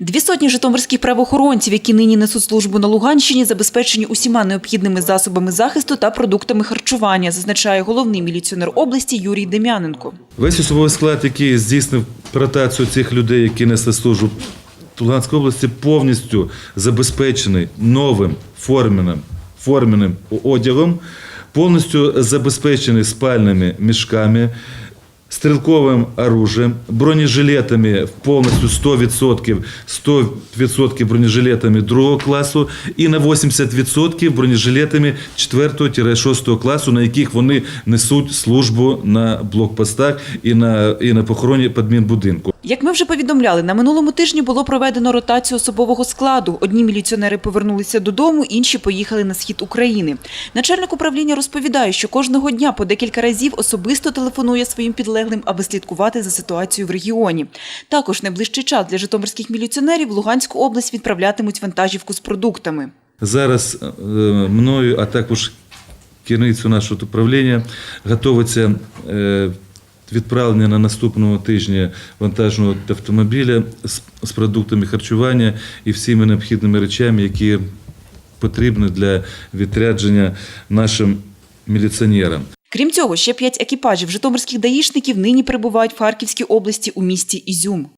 Дві сотні житомирських правоохоронців, які нині несуть службу на Луганщині, забезпечені усіма необхідними засобами захисту та продуктами харчування, зазначає головний міліціонер області Юрій Дем'яненко. Весь особовий склад, який здійснив ротацію цих людей, які несли службу в Луганській області, повністю забезпечений новим форменим, форменим одягом, повністю забезпечений спальними мішками, стрілковим оружием, бронежилетами повністю 100%, 100% бронежилетами другого класу і на 80% бронежилетами 4-6 класу, на яких вони несуть службу на блокпостах і на, і на похороні адмінбудинку. Як ми вже повідомляли, на минулому тижні було проведено ротацію особового складу. Одні міліціонери повернулися додому, інші поїхали на схід України. Начальник управління розповідає, що кожного дня по декілька разів особисто телефонує своїм підлеглим, аби слідкувати за ситуацією в регіоні. Також найближчий час для житомирських міліціонерів Луганську область відправлятимуть вантажівку з продуктами. Зараз е, мною, а також керівницю нашого управління, готується е, відправлення на наступного тижня вантажного автомобіля з, продуктами харчування і всіми необхідними речами, які потрібні для відрядження нашим міліціонерам. Крім цього, ще п'ять екіпажів житомирських даїшників нині перебувають в Харківській області у місті Ізюм.